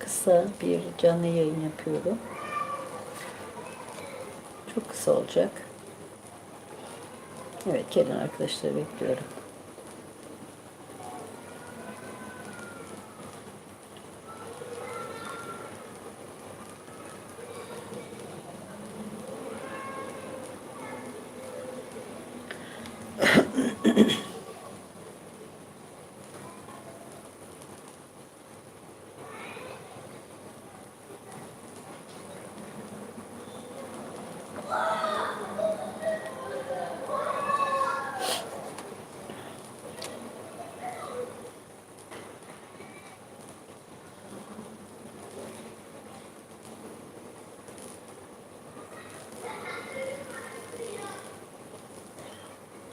kısa bir canlı yayın yapıyorum. Çok kısa olacak. Evet, gelin arkadaşları bekliyorum.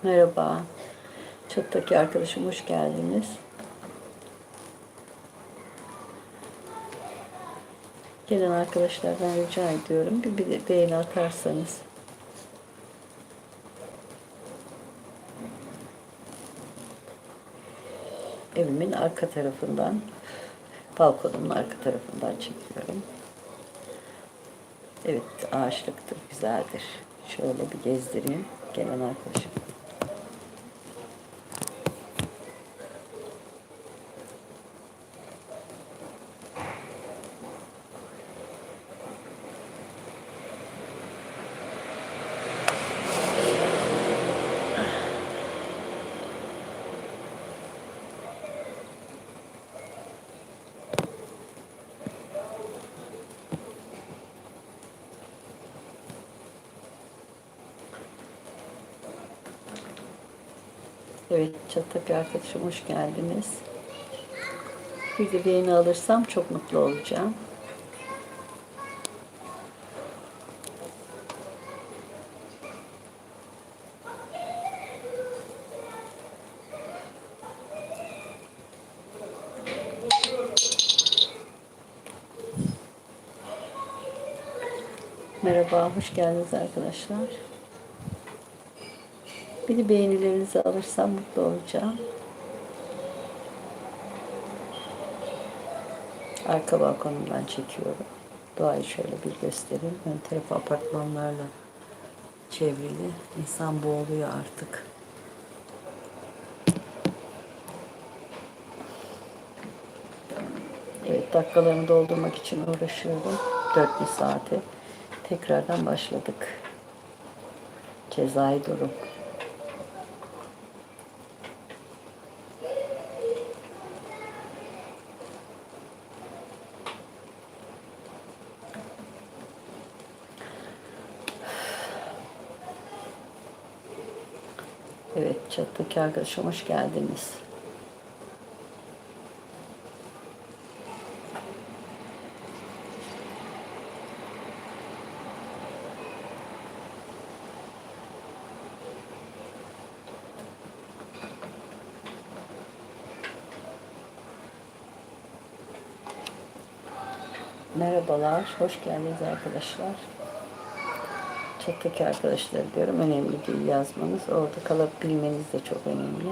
Merhaba. Çattaki arkadaşım hoş geldiniz. Gelen arkadaşlardan rica ediyorum. Bir, bir beğeni atarsanız. Evimin arka tarafından, balkonumun arka tarafından çekiyorum. Evet, ağaçlıktır, güzeldir. Şöyle bir gezdireyim gelen arkadaşım. Evet, Çattaki arkadaşım hoş geldiniz. Bir de beğeni alırsam çok mutlu olacağım. Merhaba, hoş geldiniz arkadaşlar. Bir de beğenilerinizi alırsam mutlu olacağım. Arka balkonumdan çekiyorum. Doğayı şöyle bir göstereyim. Ön tarafı apartmanlarla çevrili. İnsan boğuluyor artık. Evet dakikalarını doldurmak için uğraşıyorum. 4 saate. Tekrardan başladık. Cezai durum. Çattaki arkadaşım hoş geldiniz. Merhabalar, hoş geldiniz arkadaşlar. Chatteki arkadaşlar diyorum. Önemli değil yazmanız. Orada kalabilmeniz de çok önemli.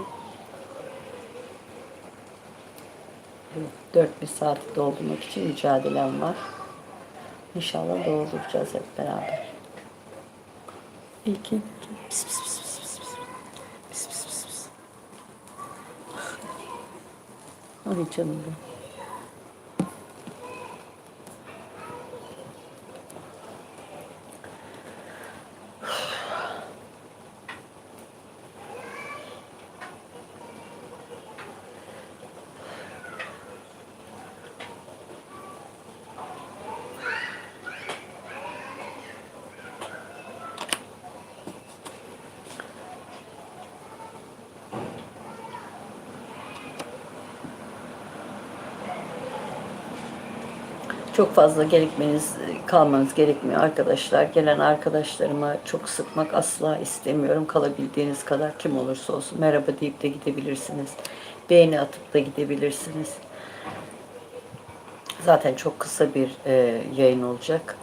Evet, Dört bir saati doldurmak için mücadelem var. İnşallah dolduracağız hep beraber. Pis. Pis, pis, pis, pis. Ay canım benim. Çok fazla gerekmeniz, kalmanız gerekmiyor arkadaşlar. Gelen arkadaşlarıma çok sıkmak asla istemiyorum. Kalabildiğiniz kadar kim olursa olsun merhaba deyip de gidebilirsiniz. Beğeni atıp da gidebilirsiniz. Zaten çok kısa bir e, yayın olacak.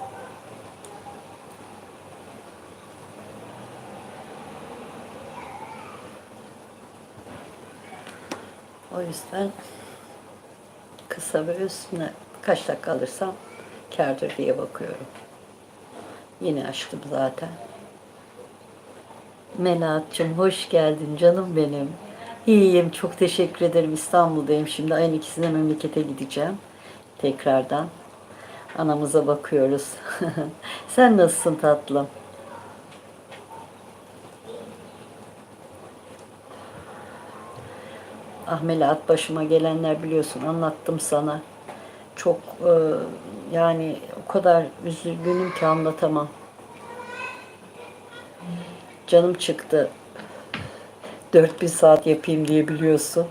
O yüzden kısa ve üstüne Kaç dakika alırsam kârdır diye bakıyorum. Yine açtım zaten. Melahat'cığım hoş geldin canım benim. İyiyim çok teşekkür ederim İstanbul'dayım şimdi ayın ikisinde memlekete gideceğim tekrardan. Anamıza bakıyoruz. Sen nasılsın tatlım? Ah Melahat başıma gelenler biliyorsun anlattım sana. Çok e, yani o kadar üzgünüm ki anlatamam. Canım çıktı. 4000 saat yapayım diye biliyorsun.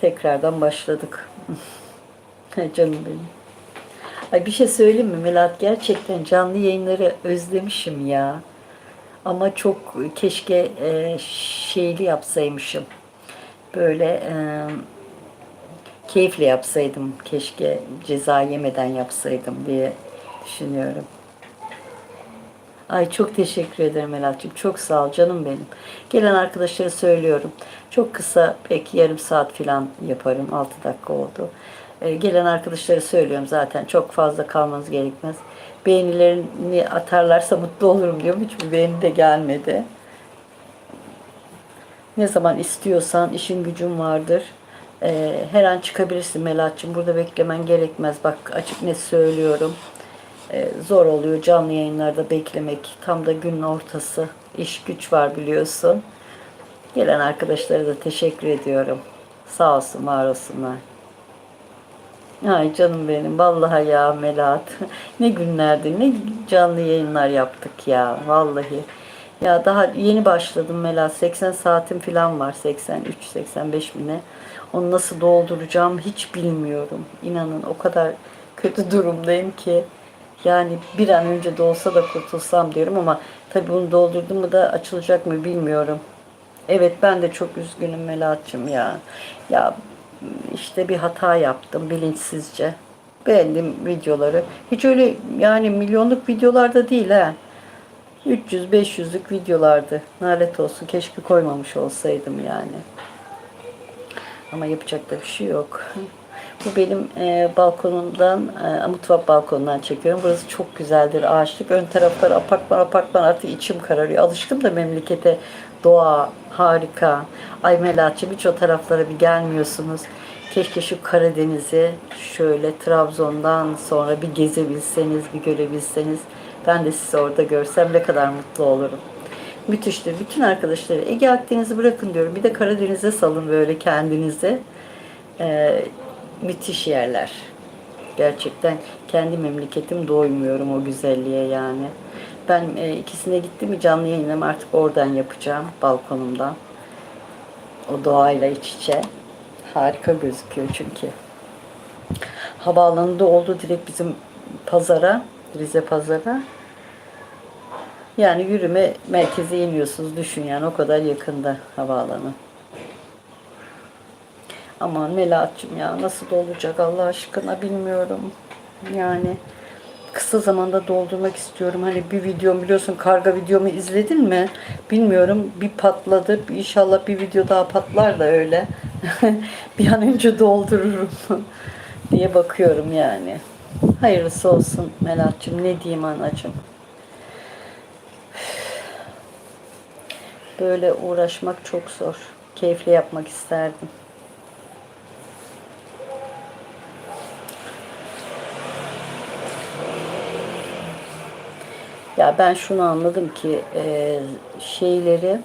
Tekrardan başladık. Canım benim. Ay bir şey söyleyeyim mi Melat? Gerçekten canlı yayınları özlemişim ya. Ama çok keşke e, şeyli yapsaymışım. Böyle e, keyifle yapsaydım. Keşke ceza yemeden yapsaydım diye düşünüyorum. Ay çok teşekkür ederim Melat'cığım. Çok sağ ol canım benim. Gelen arkadaşlara söylüyorum. Çok kısa belki yarım saat falan yaparım. 6 dakika oldu. Ee, gelen arkadaşlara söylüyorum zaten. Çok fazla kalmanız gerekmez. Beğenilerini atarlarsa mutlu olurum diyorum. Hiçbir beğeni de gelmedi. Ne zaman istiyorsan işin gücün vardır. Ee, her an çıkabilirsin Melat'cığım. Burada beklemen gerekmez. Bak açık net söylüyorum. Ee, zor oluyor canlı yayınlarda beklemek. Tam da günün ortası. İş güç var biliyorsun. Gelen arkadaşlara da teşekkür ediyorum. Sağ olsun, var olsunlar. Ay canım benim. Vallahi ya Melahat. ne günlerdi, ne canlı yayınlar yaptık ya. Vallahi. Ya daha yeni başladım Melahat. 80 saatim falan var. 83, 85 mi ne. Onu nasıl dolduracağım hiç bilmiyorum. İnanın o kadar kötü durumdayım ki. Yani bir an önce de olsa da kurtulsam diyorum ama tabii bunu doldurdum mu da açılacak mı bilmiyorum. Evet ben de çok üzgünüm Melahat'cığım ya. Ya işte bir hata yaptım bilinçsizce. Beğendim videoları. Hiç öyle yani milyonluk videolarda değil ha. 300-500'lük videolardı. Nalet olsun. Keşke koymamış olsaydım yani. Ama yapacak da bir şey yok. Bu benim e, balkonumdan, e, mutfak balkonundan çekiyorum. Burası çok güzeldir, ağaçlık. Ön taraflar apartman apartman artık içim kararıyor. Alıştım da memlekete, doğa harika. Ay Melahat'cığım hiç o taraflara bir gelmiyorsunuz. Keşke şu Karadeniz'i şöyle Trabzon'dan sonra bir gezebilseniz, bir görebilseniz. Ben de sizi orada görsem ne kadar mutlu olurum. Müthiştir. Bütün arkadaşları Ege Akdeniz'i bırakın diyorum. Bir de Karadeniz'e salın böyle kendinizi. Ee, müthiş yerler. Gerçekten kendi memleketim doymuyorum o güzelliğe yani. Ben e, ikisine gittim mi canlı yayınımı artık oradan yapacağım balkonumdan. O doğayla iç içe. Harika gözüküyor çünkü. Havaalanında oldu direkt bizim pazara, Rize pazara. Yani yürüme merkeze iniyorsunuz düşün yani o kadar yakında havaalanı. Aman Melahat'cığım ya nasıl olacak Allah aşkına bilmiyorum. Yani kısa zamanda doldurmak istiyorum. Hani bir videom biliyorsun karga videomu izledin mi? Bilmiyorum bir patladı. İnşallah bir video daha patlar da öyle. bir an önce doldururum diye bakıyorum yani. Hayırlısı olsun Melahat'cığım ne diyeyim anacığım. Böyle uğraşmak çok zor. Keyifli yapmak isterdim. Ya ben şunu anladım ki e, şeyleri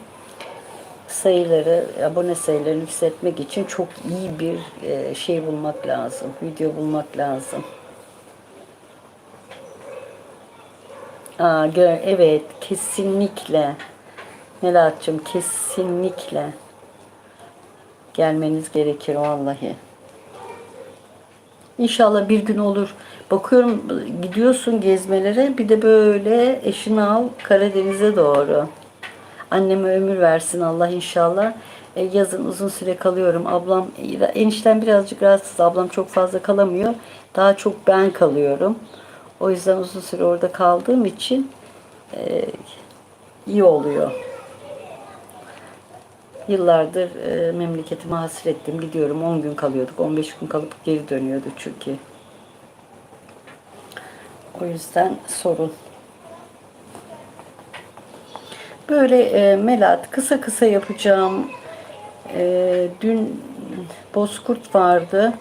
sayıları, abone sayılarını yükseltmek için çok iyi bir e, şey bulmak lazım. Video bulmak lazım. Aa, evet, kesinlikle. Melahat'cığım kesinlikle gelmeniz gerekir vallahi. İnşallah bir gün olur. Bakıyorum gidiyorsun gezmelere bir de böyle eşini al Karadeniz'e doğru. Anneme ömür versin Allah inşallah. E, yazın uzun süre kalıyorum. Ablam enişten birazcık rahatsız. Ablam çok fazla kalamıyor. Daha çok ben kalıyorum. O yüzden uzun süre orada kaldığım için e, iyi oluyor. Yıllardır e, memleketime hasrettim. Gidiyorum 10 gün kalıyorduk. 15 gün kalıp geri dönüyorduk çünkü. O yüzden sorun. Böyle e, Melat kısa kısa yapacağım. E, dün Bozkurt vardı.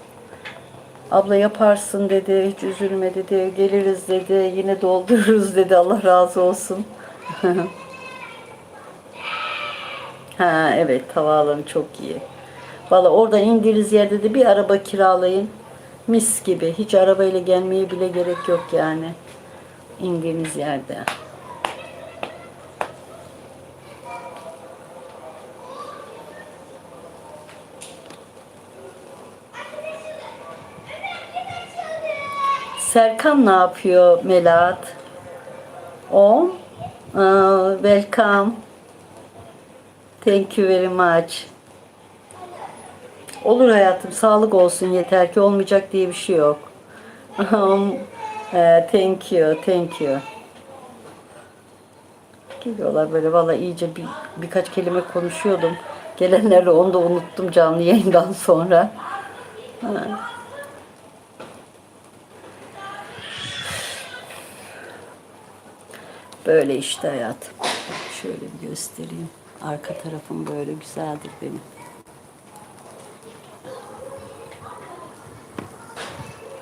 Abla yaparsın dedi. Hiç üzülme dedi. Geliriz dedi. Yine doldururuz dedi. Allah razı olsun. ha evet havaalanı çok iyi. Valla oradan indiğiniz yerde de bir araba kiralayın. Mis gibi. Hiç arabayla gelmeye bile gerek yok yani. indiğiniz yerde. Serkan ne yapıyor Melat? O? Aa, welcome. Thank you very much. Olur hayatım, sağlık olsun yeter ki olmayacak diye bir şey yok. Um, eh, thank you, thank you. Geliyorlar böyle valla iyice bir, birkaç kelime konuşuyordum. Gelenlerle onu da unuttum canlı yayından sonra. Böyle işte hayatım. Şöyle bir göstereyim. Arka tarafım böyle güzeldir benim.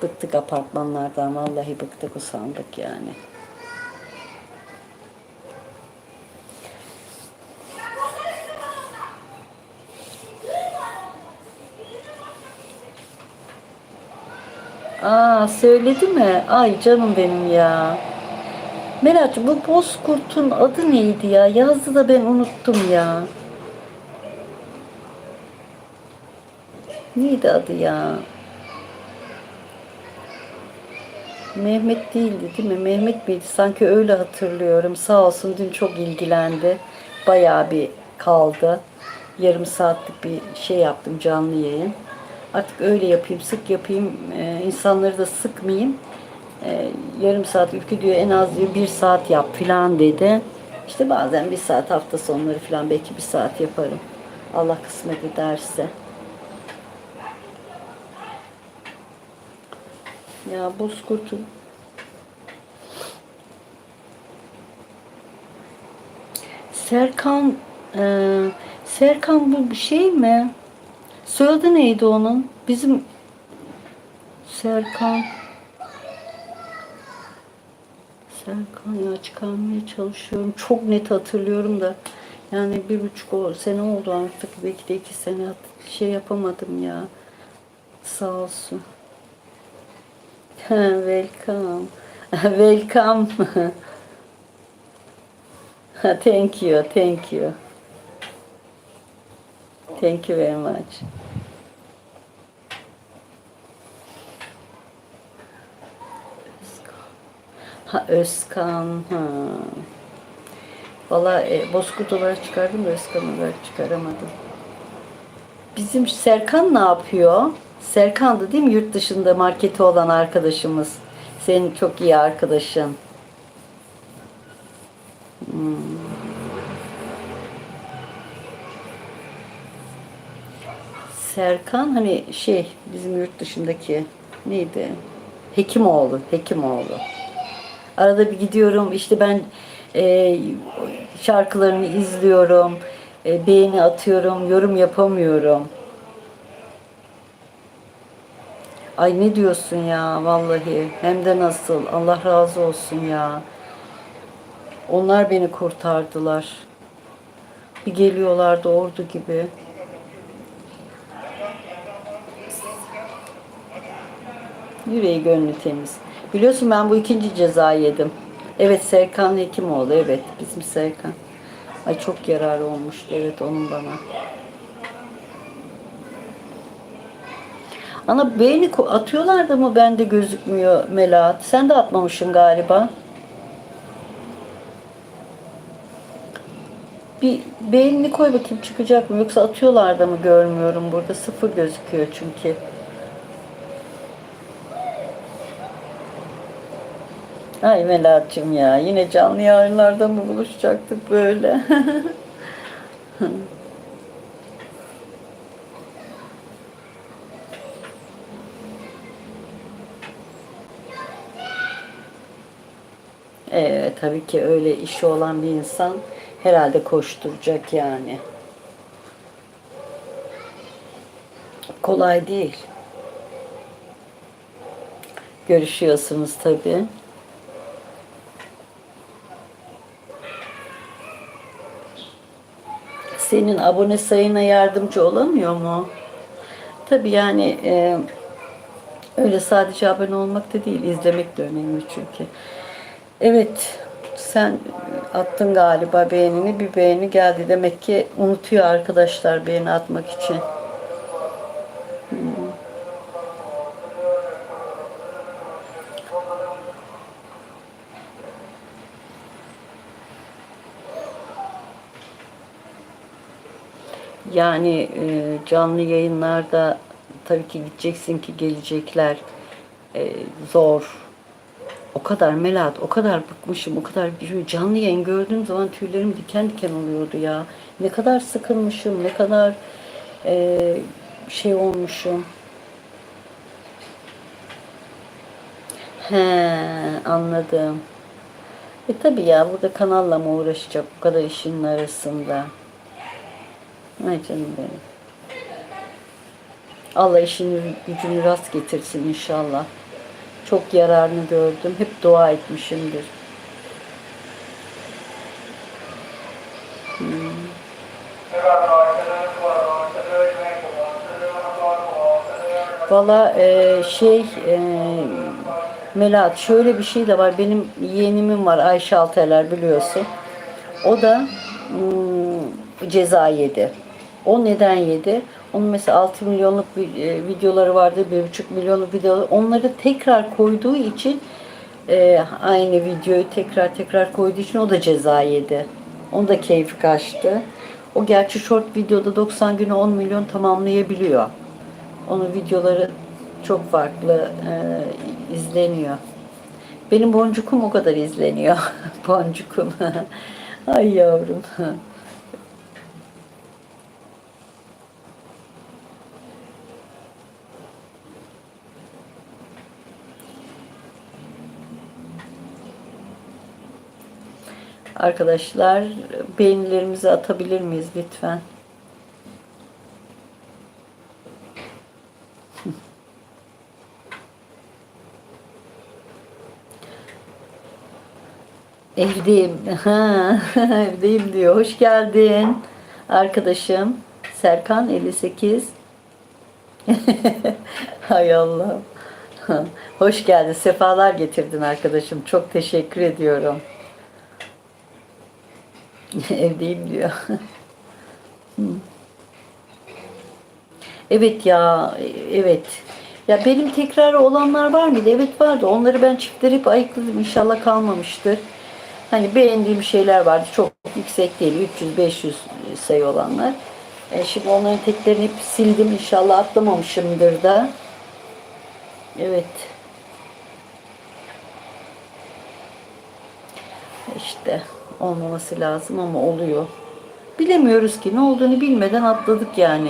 Bıktık apartmanlardan. Vallahi bıktık usandık yani. Aa söyledi mi? Ay canım benim ya. Meraç bu bozkurtun adı neydi ya? Yazdı da ben unuttum ya. Neydi adı ya? Mehmet değildi değil mi? Mehmet miydi? Sanki öyle hatırlıyorum. Sağ olsun dün çok ilgilendi. Bayağı bir kaldı. Yarım saatlik bir şey yaptım canlı yayın. Artık öyle yapayım, sık yapayım. Ee, insanları da sıkmayayım. Ee, yarım saat ülke diyor en az diyor bir saat yap filan dedi. İşte bazen bir saat hafta sonları filan belki bir saat yaparım. Allah kısmet ederse. Ya bozkurtun. Serkan e, Serkan bu bir şey mi? Soyadı neydi onun? Bizim Serkan Serkan ya çıkarmaya çalışıyorum. Çok net hatırlıyorum da yani bir buçuk sene oldu artık. Belki de iki sene şey yapamadım ya. Sağ olsun. Welcome. Welcome. thank you, thank you. Thank you very much. Ha Özkan. Ha. Valla e, Bozkurt olarak çıkardım da Özkan olarak çıkaramadım. Bizim Serkan ne yapıyor? Serkan'dı değil mi yurt dışında marketi olan arkadaşımız? Senin çok iyi arkadaşın. Hmm. Serkan hani şey bizim yurt dışındaki neydi? Hekimoğlu, Hekimoğlu. Arada bir gidiyorum işte ben e, şarkılarını izliyorum, e, beğeni atıyorum, yorum yapamıyorum. Ay ne diyorsun ya vallahi hem de nasıl Allah razı olsun ya. Onlar beni kurtardılar. Bir geliyorlardı ordu gibi. Yüreği gönlü temiz. Biliyorsun ben bu ikinci ceza yedim. Evet Serkan Hekimoğlu evet bizim Serkan. Ay çok yararı olmuştu evet onun bana. Ana beğeni atıyorlar da mı bende gözükmüyor Melahat? Sen de atmamışsın galiba. Bir beğenini koy bakayım çıkacak mı? Yoksa atıyorlar da mı görmüyorum burada. Sıfır gözüküyor çünkü. Ay Melahat'cığım ya yine canlı yayınlarda mı buluşacaktık böyle? Ee, tabii ki öyle işi olan bir insan herhalde koşturacak yani. Kolay değil. Görüşüyorsunuz tabii. Senin abone sayına yardımcı olamıyor mu? Tabii yani e, öyle sadece abone olmak da değil, izlemek de önemli çünkü. Evet, sen attın galiba beğenini, bir beğeni geldi. Demek ki unutuyor arkadaşlar beğeni atmak için. Yani e, canlı yayınlarda tabii ki gideceksin ki gelecekler. E, zor. O kadar Melat, o kadar bıkmışım, o kadar şöyle canlı yayın gördüğüm zaman tüylerim diken diken oluyordu ya. Ne kadar sıkılmışım, ne kadar e, şey olmuşum. He, anladım. E tabii ya burada kanalla mı uğraşacak bu kadar işin arasında? Ay canım benim. Allah işini gücünü rast getirsin inşallah. Çok yararını gördüm. Hep dua etmişimdir. Valla e, şey e, Melat şöyle bir şey de var. Benim yeğenimin var Ayşe Alteler biliyorsun. O da hmm, ceza yedi. O neden yedi? Onun mesela 6 milyonluk e, videoları vardı, 1,5 milyonluk videoları. Onları tekrar koyduğu için e, aynı videoyu tekrar tekrar koyduğu için o da ceza yedi. Onun da keyfi kaçtı. O gerçi short videoda 90 güne 10 milyon tamamlayabiliyor. Onun videoları çok farklı e, izleniyor. Benim boncukum o kadar izleniyor. boncukum. Ay yavrum. Arkadaşlar beğenilerimizi atabilir miyiz lütfen? Evdeyim. Ha, evdeyim diyor. Hoş geldin. Arkadaşım Serkan 58. Hay Allah. Hoş geldin. Sefalar getirdin arkadaşım. Çok teşekkür ediyorum. Evdeyim diyor. evet ya, evet. Ya benim tekrarı olanlar var mıydı? Evet vardı. Onları ben çiftleri ayıkladım. İnşallah kalmamıştır. Hani beğendiğim şeyler vardı. Çok yüksek değil. 300-500 sayı olanlar. E şimdi onların teklerini hep sildim. İnşallah atlamamışımdır da. Evet. İşte olmaması lazım ama oluyor. Bilemiyoruz ki ne olduğunu bilmeden atladık yani.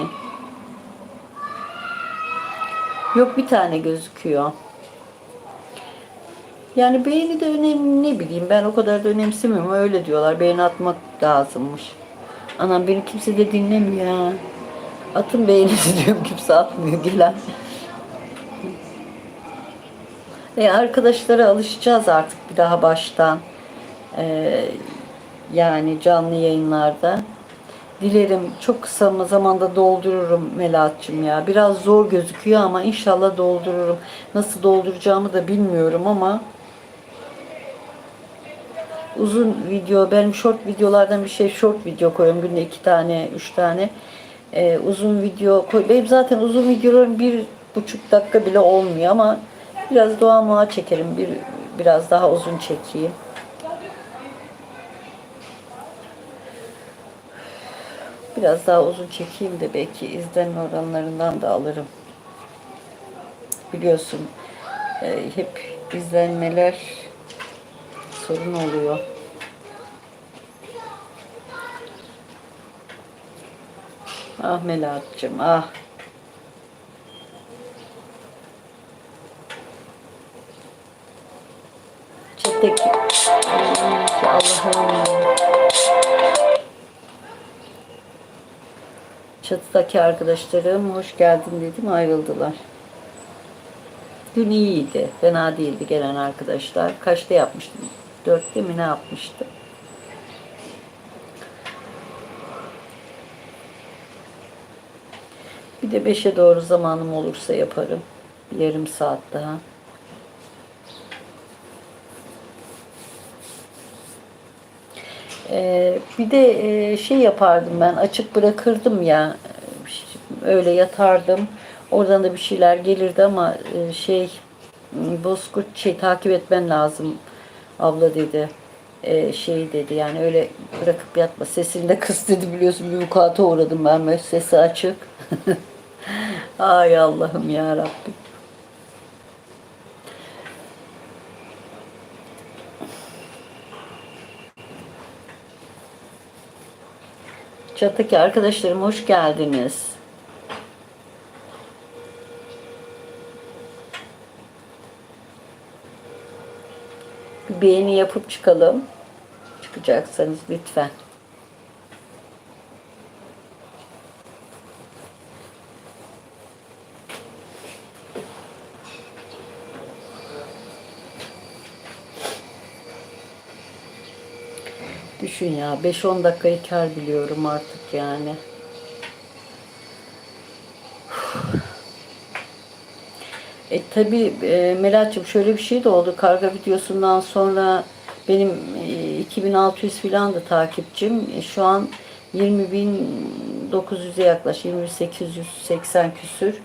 Yok bir tane gözüküyor. Yani beğeni de önemli ne bileyim ben o kadar da önemsemiyorum öyle diyorlar beğeni atmak lazımmış. Anam beni kimse de dinlemiyor. Atın beğenisi diyorum kimse atmıyor gelen. E, arkadaşlara alışacağız artık bir daha baştan. Ee, yani canlı yayınlarda. Dilerim çok kısa zamanda doldururum Melahat'cığım ya. Biraz zor gözüküyor ama inşallah doldururum. Nasıl dolduracağımı da bilmiyorum ama uzun video, benim short videolardan bir şey short video koyuyorum. Günde iki tane, üç tane. Ee, uzun video koy. Benim zaten uzun videolarım bir buçuk dakika bile olmuyor ama biraz doğa muğa çekerim. Bir, biraz daha uzun çekeyim. Biraz daha uzun çekeyim de belki izlenme oranlarından da alırım. Biliyorsun e, hep izlenmeler sorun oluyor. Ah Melahat'cığım ah. Ay, Allah'ım. Çatıdaki arkadaşlarım hoş geldin dedim ayrıldılar. Dün iyiydi. Fena değildi gelen arkadaşlar. Kaçta yapmıştım? Dörtte mi ne yapmıştım? Bir de beşe doğru zamanım olursa yaparım. Yarım saat daha. Ee, bir de e, şey yapardım ben açık bırakırdım ya öyle yatardım oradan da bir şeyler gelirdi ama e, şey Bozkurt şey takip etmen lazım abla dedi Ee, şey dedi yani öyle bırakıp yatma sesini de kıs dedi biliyorsun bir vukuata uğradım ben böyle sesi açık. Ay Allah'ım ya Rabbim Çattaki arkadaşlarım hoş geldiniz. Bir beğeni yapıp çıkalım. Çıkacaksanız lütfen. Düşün ya 5-10 dakikayı kar biliyorum artık yani. E tabi e, Melahat'cığım şöyle bir şey de oldu. Karga videosundan sonra benim e, 2600 filan da takipçim. E, şu an 20.900'e yaklaş. 20.880 küsür.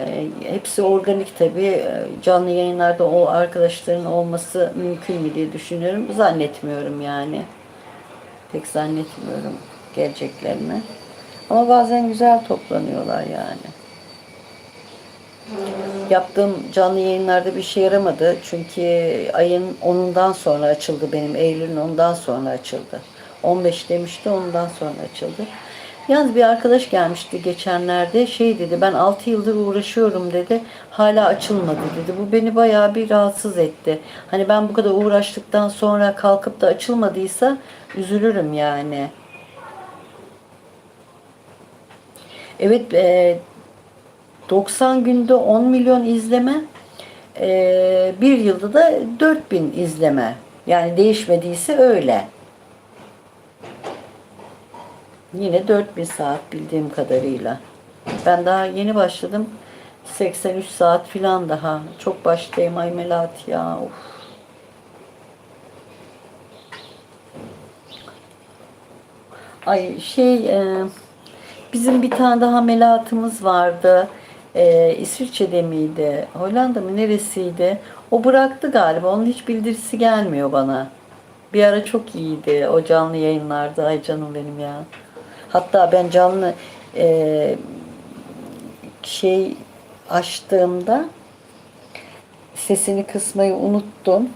E, hepsi organik tabi. E, canlı yayınlarda o arkadaşların olması mümkün mü diye düşünüyorum. Zannetmiyorum yani. Pek zannetmiyorum geleceklerini. Ama bazen güzel toplanıyorlar yani. Yaptığım canlı yayınlarda bir şey yaramadı. Çünkü ayın 10'undan sonra açıldı benim. Eylül'ün 10'undan sonra açıldı. 15 demişti ondan sonra açıldı. Yalnız bir arkadaş gelmişti geçenlerde şey dedi ben 6 yıldır uğraşıyorum dedi hala açılmadı dedi. Bu beni bayağı bir rahatsız etti. Hani ben bu kadar uğraştıktan sonra kalkıp da açılmadıysa üzülürüm yani. Evet e, 90 günde 10 milyon izleme e, bir yılda da 4000 izleme. Yani değişmediyse öyle. Yine 4000 saat bildiğim kadarıyla. Ben daha yeni başladım. 83 saat filan daha. Çok baştayım ay Melahat ya. Of. Ay şey e, bizim bir tane daha Melahat'ımız vardı. E, İsviçre'de miydi? Hollanda mı neresiydi? O bıraktı galiba. Onun hiç bildirisi gelmiyor bana. Bir ara çok iyiydi o canlı yayınlarda. Ay canım benim ya. Hatta ben canlı e, şey açtığımda sesini kısmayı unuttum.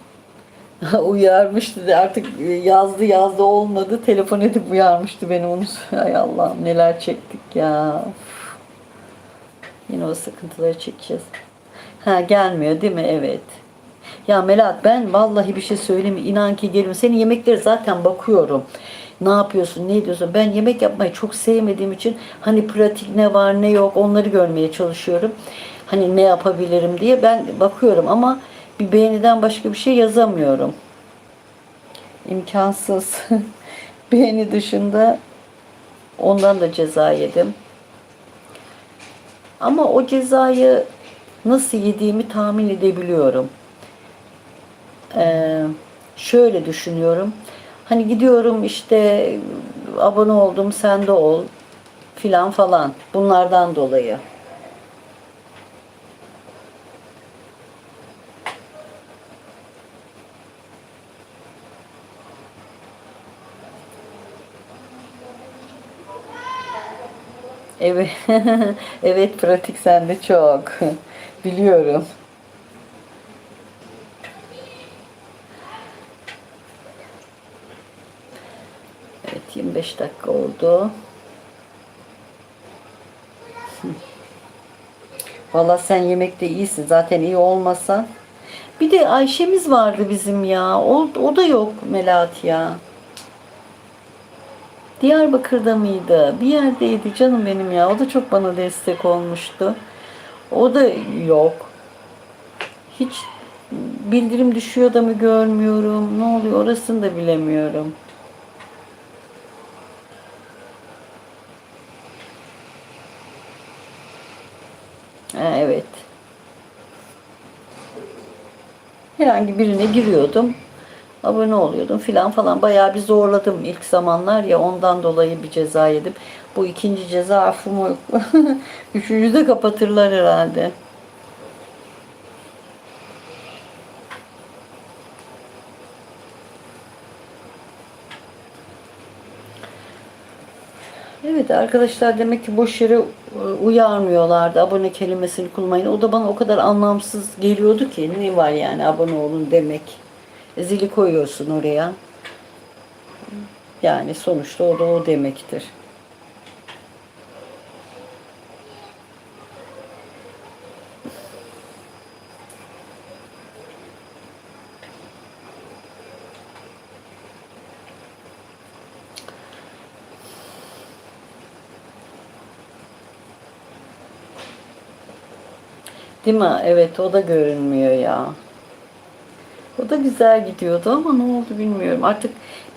uyarmıştı artık yazdı yazdı olmadı. Telefon edip uyarmıştı beni onu. Ay Allah'ım neler çektik ya. Uf. Yine o sıkıntıları çekeceğiz. Ha gelmiyor değil mi? Evet. Ya Melat ben vallahi bir şey söyleyeyim? İnan ki gelirim. Senin yemekleri zaten bakıyorum. Ne yapıyorsun, ne ediyorsun? Ben yemek yapmayı çok sevmediğim için hani pratik ne var ne yok onları görmeye çalışıyorum. Hani ne yapabilirim diye ben bakıyorum ama bir beğeniden başka bir şey yazamıyorum. İmkansız. Beğeni dışında ondan da ceza yedim. Ama o cezayı nasıl yediğimi tahmin edebiliyorum. Ee, şöyle düşünüyorum. Hani gidiyorum işte abone oldum sen de ol filan falan. Bunlardan dolayı. Evet. evet pratik sende çok. Biliyorum. 25 dakika oldu. Valla sen yemekte iyisin. Zaten iyi olmasan Bir de Ayşe'miz vardı bizim ya. O, o da yok Melahat ya. Diyarbakır'da mıydı? Bir yerdeydi canım benim ya. O da çok bana destek olmuştu. O da yok. Hiç bildirim düşüyor da mı görmüyorum. Ne oluyor orasını da bilemiyorum. Evet. Herhangi birine giriyordum. Abone oluyordum filan falan. Bayağı bir zorladım ilk zamanlar ya ondan dolayı bir ceza yedim. Bu ikinci ceza affımı Üçüncü de kapatırlar herhalde. Evet arkadaşlar demek ki boş yere e, uyarmıyorlardı. Abone kelimesini kullanmayın. O da bana o kadar anlamsız geliyordu ki. Ne var yani abone olun demek. E, Zili koyuyorsun oraya. Yani sonuçta o da o demektir. Değil mi? Evet o da görünmüyor ya. O da güzel gidiyordu ama ne oldu bilmiyorum. Artık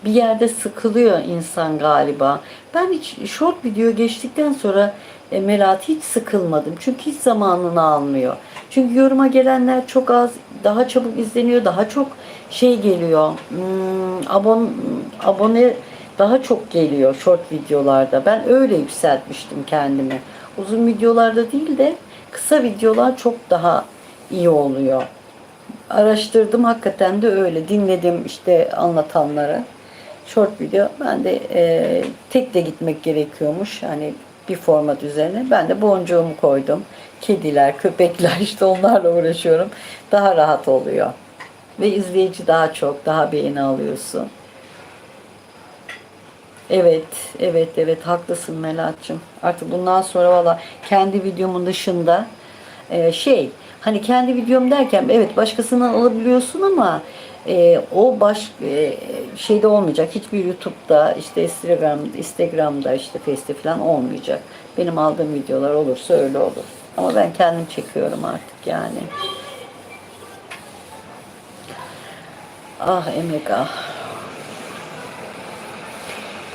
bir yerde sıkılıyor insan galiba. Ben hiç short video geçtikten sonra e, Melahat hiç sıkılmadım. Çünkü hiç zamanını almıyor. Çünkü yoruma gelenler çok az, daha çabuk izleniyor, daha çok şey geliyor. Hmm, abon, abone daha çok geliyor short videolarda. Ben öyle yükseltmiştim kendimi. Uzun videolarda değil de kısa videolar çok daha iyi oluyor. Araştırdım hakikaten de öyle. Dinledim işte anlatanları. Short video. Ben de e, tek de gitmek gerekiyormuş hani bir format üzerine. Ben de boncuğumu koydum. Kediler köpekler işte onlarla uğraşıyorum. Daha rahat oluyor. Ve izleyici daha çok daha beğeni alıyorsun Evet, evet, evet haklısın Melahat'cığım. Artık bundan sonra valla kendi videomun dışında e, şey hani kendi videom derken evet başkasından alabiliyorsun ama e, o baş e, şeyde olmayacak. Hiçbir YouTube'da işte Instagram, Instagram'da işte Face falan olmayacak. Benim aldığım videolar olursa öyle olur. Ama ben kendim çekiyorum artık yani. Ah emek ah.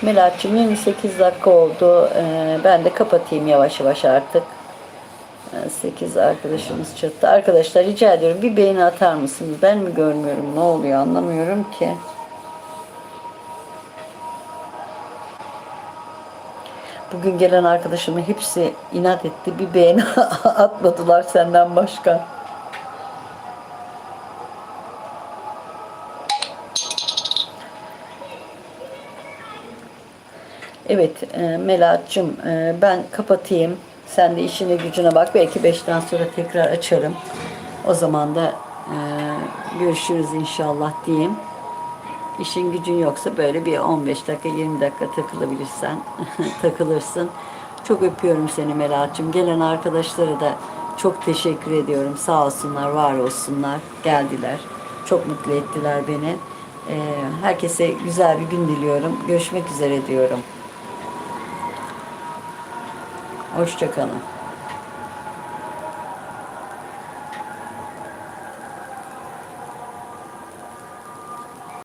Melahat'cığım 28 dakika oldu. Ee, ben de kapatayım yavaş yavaş artık. 8 arkadaşımız chatta. Arkadaşlar rica ediyorum bir beğeni atar mısınız? Ben mi görmüyorum? Ne oluyor anlamıyorum ki. Bugün gelen arkadaşımın hepsi inat etti. Bir beğeni atmadılar senden başka. Evet e, Melahat'cığım e, ben kapatayım. Sen de işine gücüne bak. Belki beşten sonra tekrar açarım. O zaman da e, görüşürüz inşallah diyeyim. İşin gücün yoksa böyle bir 15 dakika 20 dakika takılabilirsen takılırsın. Çok öpüyorum seni Melahat'cığım. Gelen arkadaşlara da çok teşekkür ediyorum. Sağ olsunlar, var olsunlar. Geldiler. Çok mutlu ettiler beni. Ee, herkese güzel bir gün diliyorum. Görüşmek üzere diyorum. Hoşçakalın.